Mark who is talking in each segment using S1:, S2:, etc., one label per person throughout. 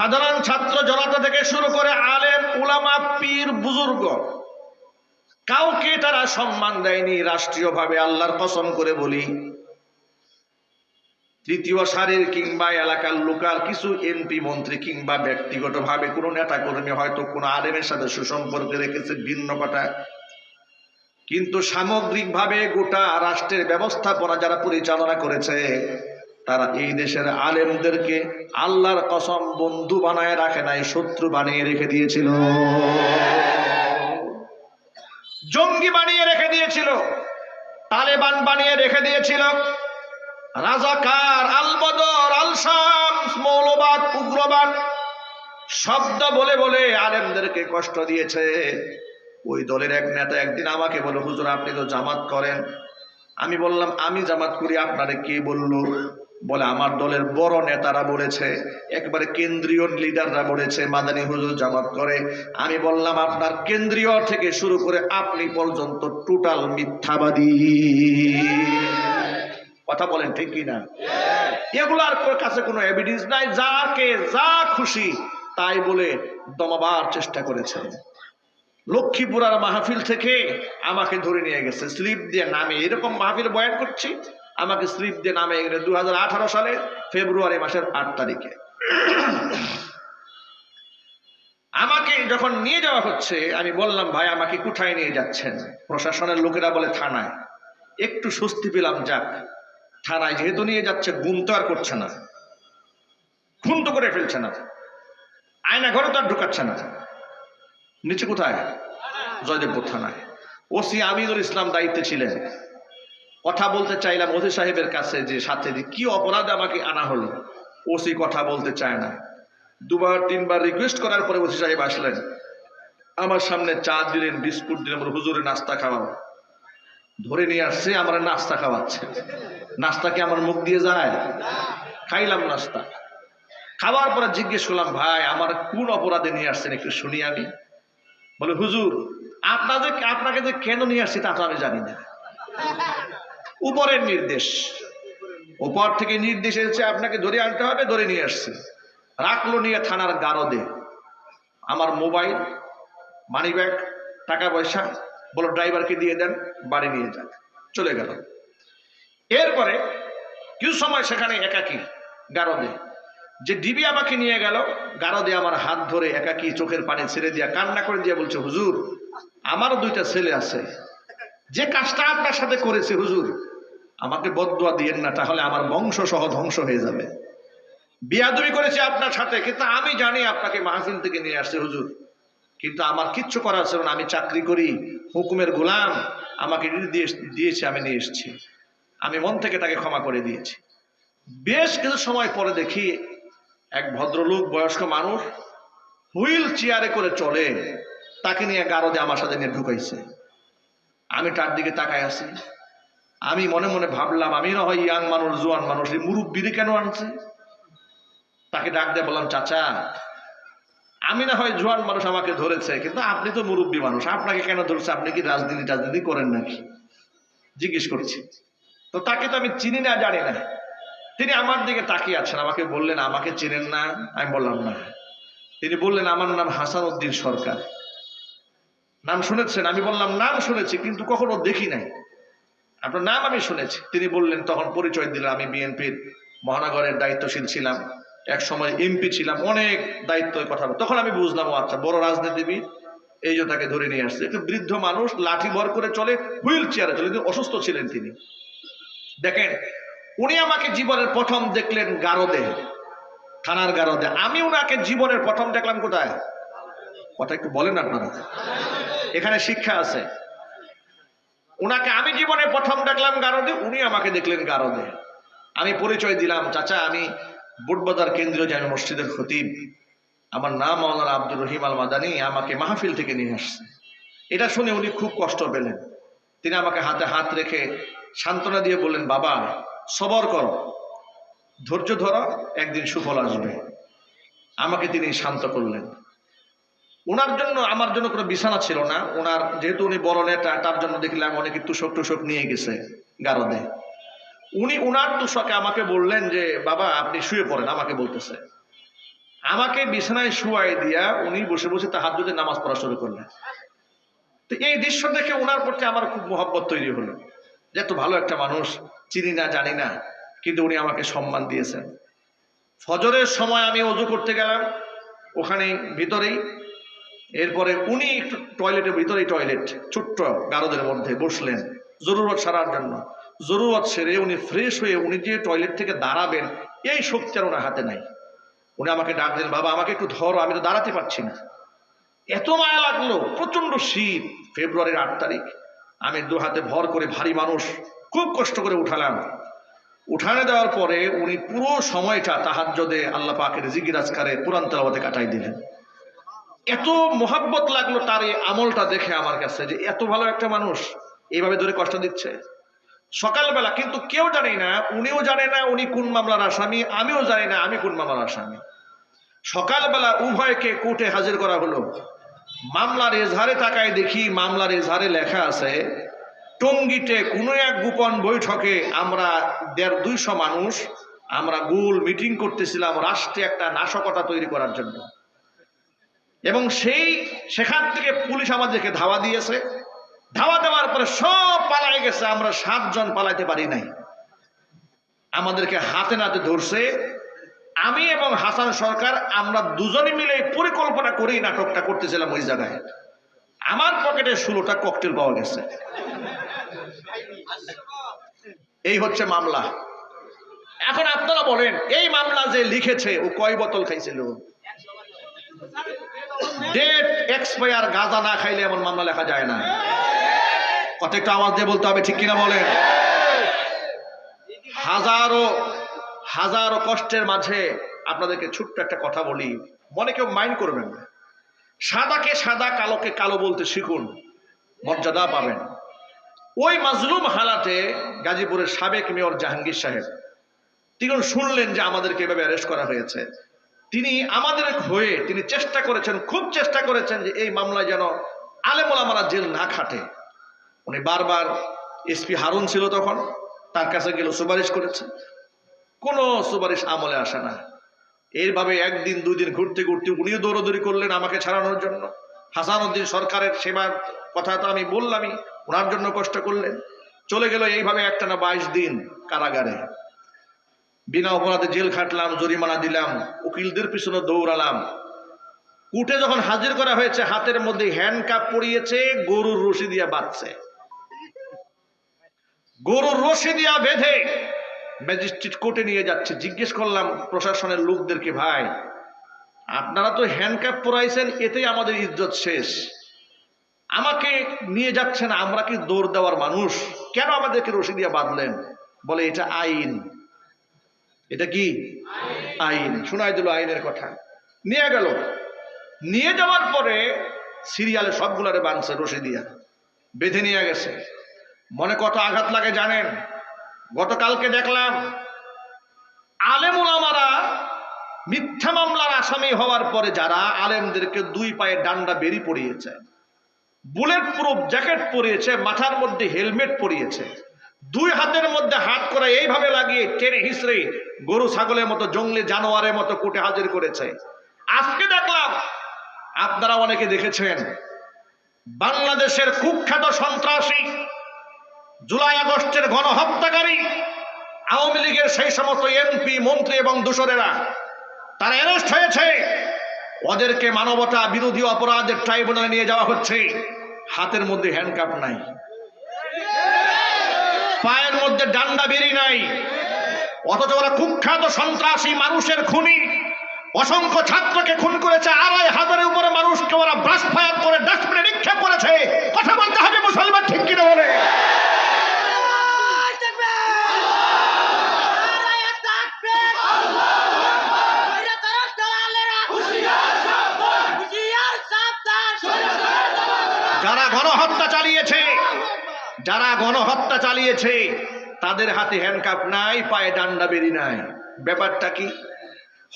S1: সাধারণ ছাত্র জনতা থেকে শুরু করে আলেম, উলামা, পীর, বুজুর্গ, কাউকে তারা সম্মান দেয়নি, রাষ্ট্রীয়ভাবে আল্লাহর কসম করে বলি। তৃতীয় সারির কিংবা এলাকার লোকাল কিছু এমপি, মন্ত্রী কিংবা ব্যক্তিগতভাবে কোনো নেতা কর্মী হয়তো কোনো আলেমের সাথে সুসম্পর্ক রেখেছে ভিন্ন কথা কিন্তু সামগ্রিকভাবে গোটা রাষ্ট্রের ব্যবস্থাপনা যারা পরিচালনা করেছে তারা এই দেশের আলেমদেরকে আল্লাহর কসম বন্ধু বানায় রাখে নাই, শত্রু বানিয়ে রেখে দিয়েছিল। জঙ্গি বানিয়ে রেখে দিয়েছিল, তালেবান বানিয়ে রেখে দিয়েছিল। রাজাকার, আলবদর আলসাম মৌলবাদ, উগ্রবাদ শব্দ বলে বলে আলেমদেরকে কষ্ট দিয়েছে। ওই দলের এক নেতা একদিন আমাকে বলে, হুজুর, আপনি তো জামাত করেন। আমি বললাম, আমি জামাত করি, আপনারে কে বলল? বলে, আমার দলের বড় নেতারা বলেছে, একবারে কেন্দ্রীয় লিডাররা বলেছে, মাদানী হুজুর জামাত করে। আমি বললাম, আপনার কেন্দ্রীয় থেকে শুরু করে আপনি পর্যন্ত টোটাল মিথ্যাবাদী। কথা বলেন ঠিক কি না এগুলার কাছে কোনো এভিডেন্স নাই, যাকে যা খুশি তাই বলে দমাবার চেষ্টা করেছেন। লক্ষ্মীপুরার মাহফিল থেকে আমাকে ধরে নিয়ে গেছে, স্লিপ দিয়ে নামে এরকম মাহফিল বয়ান করছি। আমাকে স্লিপ দিয়ে নামে গেলে দু সালে ফেব্রুয়ারি মাসের আট তারিখে। আমাকে যখন নিয়ে যাওয়া হচ্ছে, আমি বললাম, ভাই, আমাকে কোথায় নিয়ে যাচ্ছেন? প্রশাসনের লোকেরা বলে, থানায়। একটু স্বস্তি পেলাম, যাক, থানায় যেহেতু নিয়ে যাচ্ছে গুম তো আর করছে না। খুন তো করে ফেলছে না। আয়না ঘরে তো আর ঢুকাচ্ছে না। নিচে কোথায়? জয়দেবপুর থানায়। ওসি আমিনুল ইসলাম দায়িত্বে ছিলেন। কথা বলতে চাইলাম ওসি সাহেবের কাছে যে সাথে যে কি অপরাধে আমাকে আনা হলো? ওসি কথা বলতে চায় না। দুবার, তিনবার রিকোয়েস্ট করার পরে ওসি সাহেব আসলেন। আমার সামনে চা দিলেন, বিস্কুট দিলেন হুজুরে নাস্তা খাওয়াও। ধরে নিয়ে আসছে, আমার নাস্তা খাওয়াচ্ছে। নাস্তা কি আমার মুখ দিয়ে যায়? খাইলাম নাস্তা। খাওয়ার পরে জিজ্ঞেস করলাম, ভাই, আমার কোন অপরাধে নিয়ে আসছেন একটু শুনি আমি? বলে, হুজুর, আপনাদের, আপনাকে যে কেন নিয়ে আসছি তা তো আমি জানি না। উপরের নির্দেশ। উপর থেকে নির্দেশ এসেছে, আপনাকে ধরে আনতে হবে, ধরে নিয়ে আসছে। রাখল নিয়ে থানার গারদে। আমার মোবাইল মানি ব্যাগ টাকা পয়সা, বলো ড্রাইভারকে দিয়ে দেন, বাড়ি নিয়ে যান চলে গেল। এরপরে কিছু সময় সেখানে একাকি গারদে। যে ডিবি আমাকে নিয়ে গেল, গারদে আমার হাত ধরে একাকি চোখের পানি ছেড়ে দিয়া কান্না করে দিয়া বলছে, হুজুর, আমারও দুইটা ছেলে আছে। যে কাজটা আপনার সাথে করেছে, হুজুর আমাকে বদুয়া দিয়েন না, তাহলে আমার বংশ সহ ধ্বংস হয়ে যাবে। বিয়াদবি করেছে আপনার সাথে, কিন্তু আমি জানি আপনাকে মাহফিল থেকে নিয়ে আসছে হুজুর। কিন্তু আমার কিচ্ছু করার ছিল না, আমি চাকরি করি, হুকুমের গোলাম, আমাকে নির্দেশ দিয়েছে, আমি নিয়ে এসেছি। আমি মন থেকে তাকে ক্ষমা করে দিয়েছি। বেশ কিছু সময় পরে দেখি এক ভদ্রলোক, বয়স্ক মানুষ, হুইল চেয়ারে করে চলে। তাকে নিয়ে গারদে আমার সাথে নিয়ে ঢুকাইছে। আমি তার দিকে তাকায় আছি। আমি মনে মনে ভাবলাম, আমি না হয় ইয়াং মানুষ, জোয়ান মানুষ, এই মুরব্বীরে কেন আনছে? তাকে ডাক দিয়ে বললাম, চাচা, আমি না হয় জোয়ান মানুষ আমাকে ধরেছে, কিন্তু আপনি তো মুরব্বী মানুষ, আপনাকে কেন ধরেছে? আপনি কি রাজনীতি টাজনীতি করেন নাকি? জিজ্ঞেস করছি। তো তাকে তো আমি চিনি না, জানি না। তিনি আমার দিকে তাকিয়ে আছেন, আমাকে বললেন, আমাকে চেনেন না? আমি বললাম, না। তিনি বললেন, আমার নাম হাসান উদ্দিন সরকার। নাম শুনেছেন? আমি বললাম, নাম শুনেছি, কিন্তু কখনো দেখি নাই। আপনার নাম আমি শুনেছি। তিনি বললেন, তখন পরিচয় দিলাম আমি বিএনপির মহানগরের দায়িত্বশীল ছিলাম। এক সময় এমপি ছিলাম, অনেক দায়িত্বের কথা তখন আমি বুঝলাম, ও আচ্ছা বড় রাজনীতিবিদ, এই যে তাকে ধরে নিয়ে আসছে। একটু বৃদ্ধ মানুষ, লাঠি ভর করে চলে, হুইল চেয়ারে চলে, কিন্তু অসুস্থ ছিলেন তিনি। দেখেন, উনি আমাকে জীবনের প্রথম দেখলেন গারদে থানার গারদে আমি উনাকে জীবনের প্রথম দেখলাম কোথায়? কথা একটু বলেন আপনারা। এখানে শিক্ষা আছে। উনাকে আমি জীবনে প্রথম দেখলাম গারদে উনি আমাকে দেখলেন গারদে আমি পরিচয় দিলাম, চাচা, আমি বুটবাজার কেন্দ্রীয় জামে মসজিদের খতিব। আমার নাম মাওলানা আব্দুর রহিম আল মাদানি আমাকে মাহফিল থেকে নিয়ে আসছে। এটা শুনে উনি খুব কষ্ট পেলেন। তিনি আমাকে হাতে হাত রেখে সান্ত্বনা দিয়ে বললেন, বাবা, সবর করো। ধৈর্য ধরো, একদিন সুফল আসবে। আমাকে তিনি শান্ত করলেন। ওনার জন্য আমার জন্য কোনো বিছানা ছিল না। ওনার যেহেতু উনি বড় নেতা, তার জন্য দেখলাম অনেকে তুষক টুসক নিয়ে গেছে গারদে। উনি উনার তুষকে আমাকে বললেন যে, বাবা, আপনি শুয়ে পড়েন, আমাকে বলতেছে। আমাকে বিছানায় শুয়াই দিয়া উনি বসে বসে তাহার যদি নামাজ পড়া শুরু করলেন। তো এই দৃশ্য দেখে ওনার প্রতি আমার খুব মোহাব্বত তৈরি হলো। যে এত ভালো একটা মানুষ, চিনি না, জানি না, কিন্তু উনি আমাকে সম্মান দিয়েছেন। ফজরের সময় আমি অজু করতে গেলাম, ওখানে ভিতরেই এরপরে উনি একটু টয়লেটের ভিতরেই টয়লেট ছোট্ট গারদের মধ্যে বসলেন, জরুরত সারার জন্য। জরুরত সেরে উনি ফ্রেশ হয়ে উনি যে টয়লেট থেকে দাঁড়াবেন, এই শক্তি আর ওনার হাতে নাই। উনি আমাকে ডাক দিলেন, বাবা, আমাকে একটু ধরো, আমি তো দাঁড়াতে পারছি না। এত মায়া লাগল প্রচণ্ড শীত, ফেব্রুয়ারির আট তারিখ। আমি দু হাতে ভর করে ভারী মানুষ, খুব কষ্ট করে উঠালাম। উঠানে দেওয়ার পরে উনি পুরো সময়টা তাহাজ্জদে আল্লাহ পাকের জিগিরাজকারে কোরআন তেলাওয়াতে কাটাই দিলেন। এত মোহাব্বত লাগল তার এই আমলটা দেখে আমার কাছে যে এত ভালো একটা মানুষ, এইভাবে ধরে কষ্ট দিচ্ছে। সকালবেলা, কিন্তু কেউ জানে না, উনিও জানে না, উনি কোন মামলার আসামি, আমিও জানি না আমি কোন মামলার আসামি। সকালবেলা উভয়কে কোর্টে হাজির করা হলো। মামলার এজহারে তাকায় দেখি মামলার এজহারে লেখা আছে, টঙ্গিতে কোনো এক গোপন বৈঠকে আমরা দেড় দুইশো মানুষ, আমরা গোল মিটিং করতেছিলাম রাষ্ট্রে একটা নাশকতা তৈরি করার জন্য। এবং সেই সেখান থেকে পুলিশ আমাদেরকে ধাওয়া দিয়েছে। ধাওয়া দেওয়ার পরে সব পালাই গেছে, আমরা সাতজন পালাইতে পারি নাই। আমাদেরকে হাতে নাতে ধরছে। আমি এবং হাসান সরকার আমরা দুজনে মিলে পরিকল্পনা করেই নাটকটা করতেছিলাম ওই জায়গায়। আমার পকেটে ষোলোটা ককটেল পাওয়া গেছে। এই হচ্ছে মামলা। এখন আপনারা বলেন, এই মামলা যে লিখেছে, ও কয় বোতল খাইছিল? ডেট এক্সপায়ার গাঁজা না খাইলে এমন মামলা লেখা যায় না। কত আওয়াজ দিয়ে বলতে হবে, ঠিক কিনা বলেন? হাজারো হাজারো কষ্টের মাঝে আপনাদেরকে ছোট্ট একটা কথা বলি। মনে কেউ মাইন্ড করবেন না। সাদাকে সাদা, কালোকে কালো বলতে শিখুন। মর্যাদা পাবেন। ওই মাজলুম হালাতে গাজীপুরের সাবেক মেয়র জাহাঙ্গীর সাহেব তিনি শুনলেন যে আমাদেরকে এভাবে অ্যারেস্ট করা হয়েছে। তিনি আমাদের হয়ে তিনি চেষ্টা করেছেন, খুব চেষ্টা করেছেন যে এই মামলায় যেন আলেমোলামারা জেল না খাটে। উনি বারবার এসপি হারুন ছিল তখন, তার কাছে গেল সুপারিশ করেছে। কোনো সুপারিশ আমলে আসে না। এইভাবে একদিন দুই দিন ঘুরতে ঘুরতে উনিও দৌড়দৌড়ি করলেন আমাকে ছাড়ানোর জন্য। হাসান উদ্দিন সরকারের সেবার কথা তো আমি বললামই, ওনার জন্য কষ্ট করলেন। চলে গেল এইভাবে একটা না বাইশ দিন কারাগারে। বিনা অপরাধে জেল খাটলাম, জরিমানা দিলাম, উকিলদের পিছনে দৌড়ালাম। কুটে যখন হাজির করা হয়েছে, হাতের মধ্যে হ্যান্ড কাপ পরিয়েছে, গরুর রশি দিয়া বাঁধছে। গরুর রশি দিয়া বেঁধে ম্যাজিস্ট্রেট কোর্টে নিয়ে যাচ্ছে। জিজ্ঞেস করলাম, প্রশাসনের লোকদেরকে, ভাই, আপনারা তো হ্যান্ডক্যাপ পরাইছেন, এতেই আমাদের ইজ্জত শেষ। আমাকে নিয়ে যাচ্ছেন, আমরা কি দৌড় দেওয়ার মানুষ? কেন আমাদেরকে রশি দিয়ে বাঁধলেন? বলে, এটা আইন। এটা কি? আইন। শোনাই দিল আইনের কথা। নিয়ে গেল। নিয়ে যাওয়ার পরে সিরিয়ালে সবগুলারে বাঁধছে রশি দিয়া। বেঁধে নিয়ে গেছে। মনে কত আঘাত লাগে জানেন? গতকালকে দেখলাম আলেমুলামারা মিথ্যা মামলার আসামি হওয়ার পরে যারা আলেমদেরকে দুই পায়ে ডান্ডা বেরি পরিয়েছে বুলেট প্রুফ জ্যাকেট পরিয়েছে, মাথার মধ্যে হেলমেট পরিয়েছে দুই হাতের মধ্যে হাত করে এইভাবে লাগিয়ে টেনে হিসড়ে গরু ছাগলের মতো জঙ্গলি জানোয়ারের মতো কুটে হাজির করেছে। আজকে দেখলাম, আপনারা অনেকে দেখেছেন, বাংলাদেশের কুখ্যাত সন্ত্রাসী, জুলাই আগস্টের গণহত্যাকারী, আওয়ামী লীগের সেই সমস্ত এমপি, মন্ত্রী এবং দূষরেরা তারা অ্যারেস্ট হয়েছে। ওদেরকে মানবতা বিরোধী অপরাধের ট্রাইব্যুনালে নিয়ে যাওয়া হচ্ছে। হাতের মধ্যে হ্যান্ডকাপ নাই। মধ্যে ডান্ডা বেরি নাই। অথচ ওরা কুখ্যাত সন্ত্রাসী মানুষের খুনি। অসংখ্য ছাত্রকে খুন করেছে, আড়াই হাজারের উপরে মানুষকে ওরা ব্রাশ ফায়ার করে ডাস্টবিনে নিক্ষেপ করেছে। কথা বলতে হবে মুসলমান, ঠিক কিনা বলে? যারা গণহত্যা চালিয়েছে, তাদের হাতে হ্যান্ডকাপ নাই, পায়ে ডান্ডা বেরি নাই। ব্যাপারটা কি?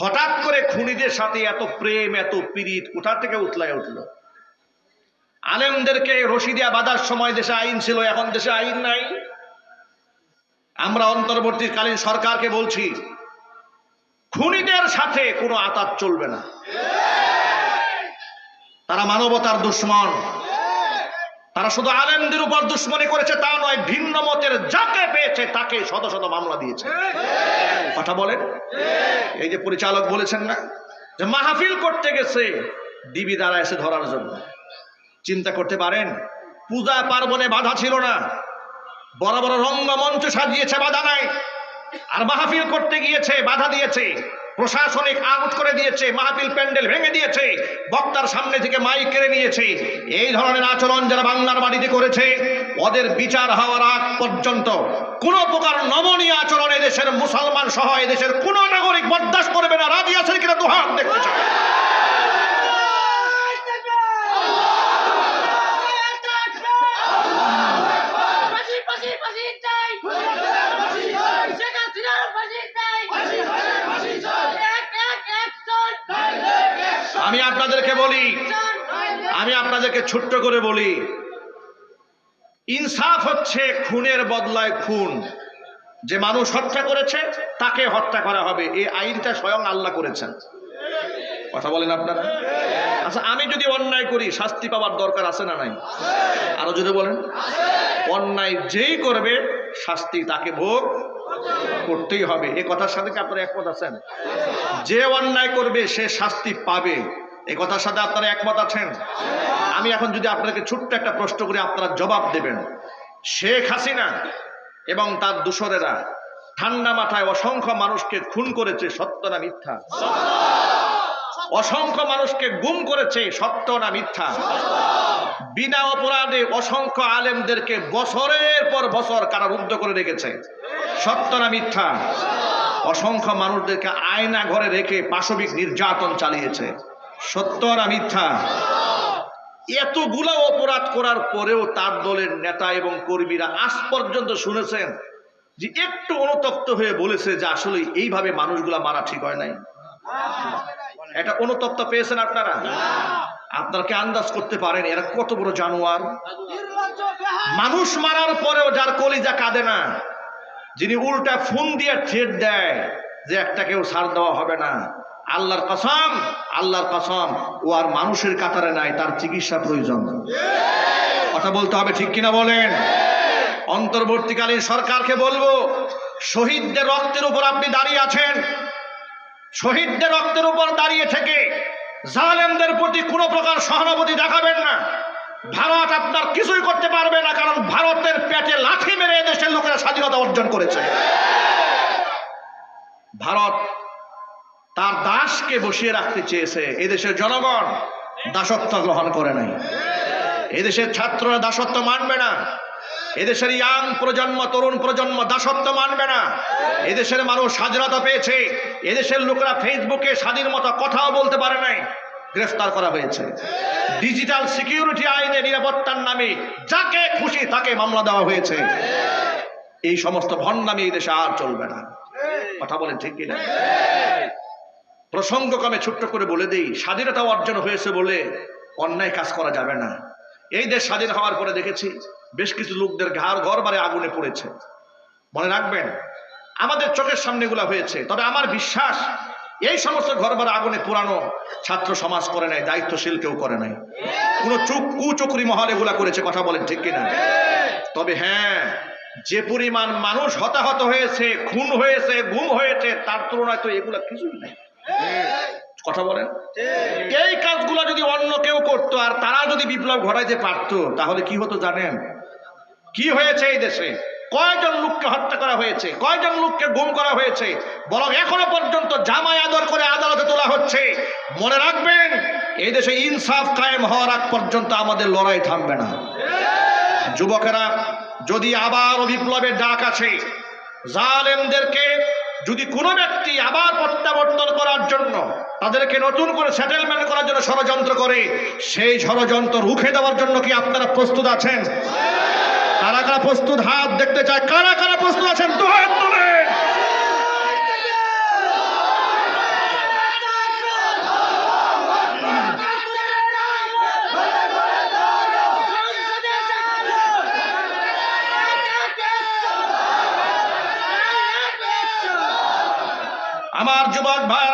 S1: হঠাৎ করে খুনিদের সাথে এত প্রেম, এত পীড়িত, কোথা থেকে উতলায় উঠল? আলেমদেরকে রশিদিয়া বাঁধার সময় দেশে আইন ছিল, এখন দেশে আইন নাই। আমরা অন্তর্বর্তীকালীন সরকারকে বলছি, খুনিদের সাথে কোনো আতাত চলবে না। তারা মানবতার দুশ্মন। তারা শুধু আলেমদের উপর দুশ্মনী করেছে, তা নয়, ভিন্ন মতের যাকে পেয়েছে তাকে শত শত মামলা দিয়েছে। কথা বলেন? এই যে পরিচালক বলেছেন না, যে মাহফিল করতে গেছে, ডিবি দ্বারা এসে ধরার জন্য। চিন্তা করতে পারেন, পূজা পার্বণে বাধা ছিল না, বড় বড় রঙ্গমঞ্চ সাজিয়েছে, বাধা নাই। আর মাহফিল করতে গিয়েছে, বাধা দিয়েছে। প্রশাসনিক আউট করে দিয়েছে, মাহফিল প্যান্ডেল ভেঙে দিয়েছে, বক্তার সামনে থেকে মাইক কেড়ে নিয়েছে। এই ধরনের আচরণ যারা বাংলার মাটিতে করেছে, ওদের বিচার হওয়ার আগ পর্যন্ত কোন প্রকার নমনীয় আচরণ এদেশের মুসলমান সহ এদেশের কোন নাগরিক বরদাস্ত করবে না। রাজি আছেন কিনা দুহাত দেখতে চায়
S2: ফাঁসি ফাঁসি ফাঁসি চাই শেখ হাসিনার ফাঁসি চাই এক এক অ্যাকশন
S1: আমি আপনাদেরকে বলি আমি আপনাদেরকে ছোট্ট করে বলি, ইনসাফ হচ্ছে খুনের বদলায় খুন। যে মানুষ হত্যা করেছে, তাকে হত্যা করা হবে। এই আইনটা স্বয়ং আল্লাহ করেছেন। কথা বলেন আপনারা? আচ্ছা আমি যদি অন্যায় করি, শাস্তি পাওয়ার দরকার আছে না নাই? আরও যদি বলেন। অন্যায় যেই করবে, শাস্তি তাকে ভোগ করতেই হবে। এ কথার সাথে কি আপনারা একমত আছেন? যে অন্যায় করবে, সে শাস্তি পাবে। এ কথার সাথে আপনারা একমত আছেন? আমি এখন যদি আপনাকে ছোট্ট একটা প্রশ্ন করে, আপনারা জবাব দেবেন। শেখ হাসিনা এবং তার দূষরেরা ঠান্ডা মাথায় অসংখ্য মানুষকে খুন করেছে, সত্য না মিথ্যা? অসংখ্য মানুষকে গুম করেছে, সত্য না মিথ্যা? বিনা অপরাধে অসংখ্য আলেমদেরকে বছরের পর বছর কারারুদ্ধ করে রেখেছে। সত্য না মিথ্যা? অসংখ্য মানুষদেরকে আয়না ঘরে রেখে পাশবিক নির্যাতন চালিয়েছে। সত্য না মিথ্যা? এতগুলো অপরাধ করার পরেও তার দলের নেতা এবং কর্মীরা আজ পর্যন্ত শুনেছেন যে একটু অনুতপ্ত হয়ে বলেছে যে আসলে এইভাবে মানুষগুলা মারা ঠিক হয় নাই। এটা অনুতপ্ত পেয়েছেন আপনারা? আপনারা আন্দাজ করতে পারেন এরা কত বড় জানোয়ার? মানুষ মারার পরেও যার কলিজা কাঁদে না, যিনি উল্টা ফোন দিয়ে থ্রেট দেয় যে একটা কেউ ছাড় দেওয়া হবে না। আল্লাহর কসম আল্লাহর কসম, ও আর মানুষের কাতারে নাই, তার চিকিৎসা প্রয়োজন। কথা বলতে হবে ঠিক কিনা বলেন? অন্তর্বর্তীকালীন সরকারকে বলব, শহীদদের রক্তের উপর আপনি দাঁড়িয়ে আছেন। শহীদদের রক্তের উপর দাঁড়িয়ে থেকে জালেমদের প্রতি কোনো প্রকার সহানুভূতি দেখাবেন না। ভারত আপনার কিছুই করতে পারবে না, কারণ ভারতের পেটে লাঠি মেরে এদেশের লোকেরা স্বাধীনতা অর্জন করেছে। ভারত তার দাসকে বসিয়ে রাখতে চেয়েছে এদেশের জনগণ। দাসত্ব গ্রহণ করে নাই। এদেশের ছাত্ররা দাসত্ব মানবে না। এদেশের ইয়াং প্রজন্ম, তরুণ প্রজন্ম দাসত্ব মানবে না। এদেশের মানুষ স্বাধীনতা পেয়েছে। এদেশের লোকেরা ফেসবুকে স্বাধীন মতো কথাও বলতে পারে নাই। গ্রেফতার করা হয়েছে। ডিজিটাল সিকিউরিটি আইনে নিরাপত্তার নামে যাকে খুশি তাকে মামলা দেওয়া হয়েছে। এই সমস্ত ভণ্ডামি এই দেশে আর চলবে না। কথা বলেন ঠিক কিনা? প্রসঙ্গক্রমে ছোট্ট করে বলে দেই, স্বাধীনতা অর্জন হয়েছে বলে অন্যায় কাজ করা যাবে না। এই দেশ স্বাধীন হওয়ার পরে দেখেছি বেশ কিছু লোকদের ঘর ঘর বারে আগুনে পড়েছে। মনে রাখবেন, আমাদের চোখের সামনে এগুলা হয়েছে, তবে আমার বিশ্বাস, এই সমস্ত ঘর বারে আগুনে পুরানো ছাত্র সমাজ করে নাই, দায়িত্বশীল কেউ করে নাই। কোনো চুপ কুচকরি মহল এগুলা করেছে, কথা বলেন ঠিক কিনা? তবে হ্যাঁ যে পরিমাণ মানুষ হতাহত হয়েছে, খুন হয়েছে, গুম হয়েছে, তার তুলনায় তো এগুলা কিছুই নাই। কথা বলেন। এই কাজগুলো যদি অন্য কেউ করতো আর তারা যদি বিপ্লব ঘটাইতে পারতো, তাহলে কি হতো জানেন? কি হয়েছে এই দেশে? কয়জন লোককে হত্যা করা হয়েছে? কয়জন লোককে গুম করা হয়েছে? বরং এখনও পর্যন্ত জামাই আদর করে আদালতে তোলা হচ্ছে। মনে রাখবেন, এই দেশে ইনসাফ কায়েম হওয়ার আগ পর্যন্ত আমাদের লড়াই থামবে না। যুবকেরা, যদি আবার বিপ্লবের ডাক আছে জালেমদেরকে যদি কোনো ব্যক্তি আবার প্রত্যাবর্তন করার জন্য তাদেরকে নতুন করে সেটেলমেন্ট করার জন্য ষড়যন্ত্র করে, সেই ষড়যন্ত্র রুখে দেওয়ার জন্য কি আপনারা প্রস্তুত আছেন? কারা কারা প্রস্তুত? হাত দেখতে চায়। কারা কারা প্রস্তুত আছেন? তো হাত আমার যুবক ভাই